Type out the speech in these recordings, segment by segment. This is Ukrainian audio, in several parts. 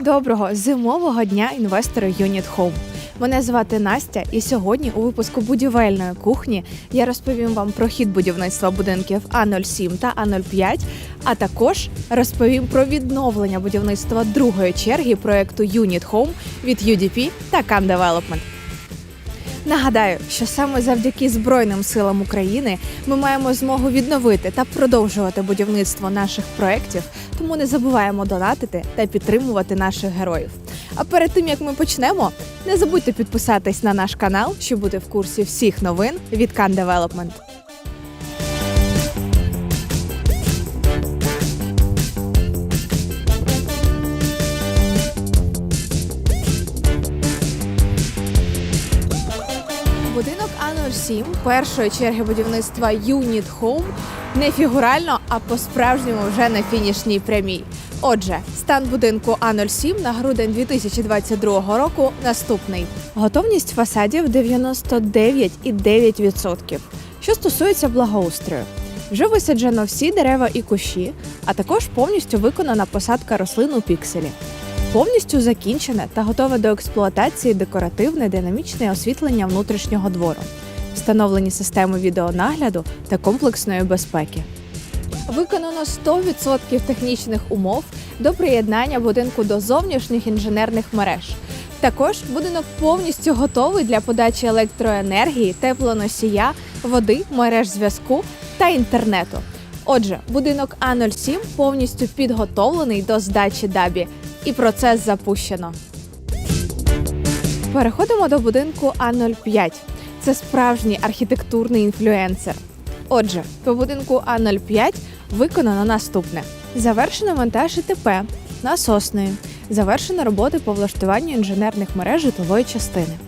Доброго зимового дня інвестори Unit Home. Мене звати Настя, і сьогодні у випуску будівельної кухні я розповім вам про хід будівництва будинків А07 та А05, а також розповім про відновлення будівництва другої черги проекту Unit Home від UDP та Can Development. Нагадаю, що саме завдяки Збройним силам України ми маємо змогу відновити та продовжувати будівництво наших проєктів, тому не забуваємо донатити та підтримувати наших героїв. А перед тим як ми почнемо, не забудьте підписатись на наш канал, щоб бути в курсі всіх новин від Can Development. Будинок А07 першої черги будівництва Unit Home не фігурально, а по-справжньому вже на фінішній прямій. Отже, стан будинку А07 на грудень 2022 року наступний: готовність фасадів 99,9%. Що стосується благоустрою, вже висаджено всі дерева і кущі, а також повністю виконана посадка рослин у пікселі. Повністю закінчене та готове до експлуатації декоративне динамічне освітлення внутрішнього двору, встановлені системи відеонагляду та комплексної безпеки. Виконано 100% технічних умов до приєднання будинку до зовнішніх інженерних мереж. Також будинок повністю готовий для подачі електроенергії, теплоносія, води, мереж зв'язку та інтернету. Отже, будинок А07 повністю підготовлений до здачі дабі, і процес запущено. Переходимо до будинку А05. Це справжній архітектурний інфлюенсер. Отже, по будинку А05 виконано наступне: завершено монтаж ІТП насосної, завершено роботи по влаштуванню інженерних мереж житлової частини.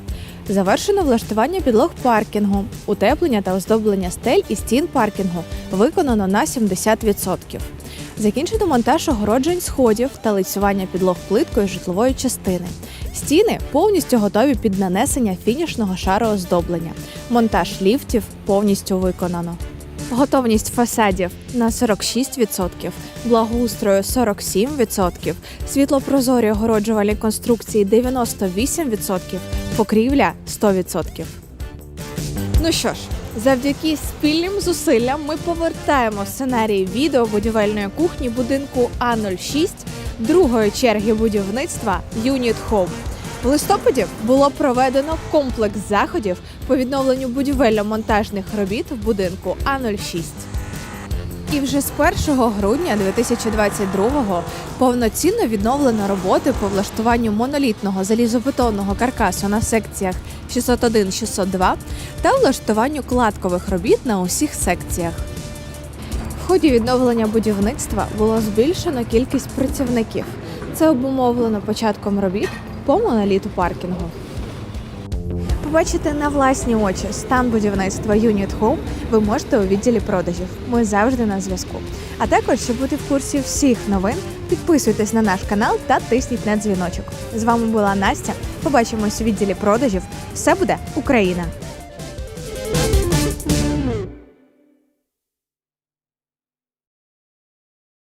Завершено влаштування підлог паркінгу, утеплення та оздоблення стель і стін паркінгу виконано на 70%. Закінчено монтаж огороджень сходів та лицювання підлог плиткою житлової частини. Стіни повністю готові під нанесення фінішного шару оздоблення. Монтаж ліфтів повністю виконано. Готовність фасадів на 46%, благоустрою 47%, світлопрозорі огороджувальні конструкції 98%, покрівля 100%. Ну що ж, завдяки спільним зусиллям ми повертаємо сценарій відео будівельної кухні будинку А06 другої черги будівництва Unit Home. В листопаді було проведено комплекс заходів по відновленню будівельно-монтажних робіт в будинку А06. І вже з 1 грудня 2022-го повноцінно відновлено роботи по влаштуванню монолітного залізобетонного каркасу на секціях 601-602 та влаштуванню кладкових робіт на усіх секціях. В ході відновлення будівництва було збільшено кількість працівників. Це обумовлено початком робіт по моноліту паркінгу. Побачити на власні очі стан будівництва Unit Home ви можете у відділі продажів. Ми завжди на зв'язку. А також, щоб бути в курсі всіх новин, підписуйтесь на наш канал та тисніть на дзвіночок. З вами була Настя. Побачимось у відділі продажів. Все буде Україна!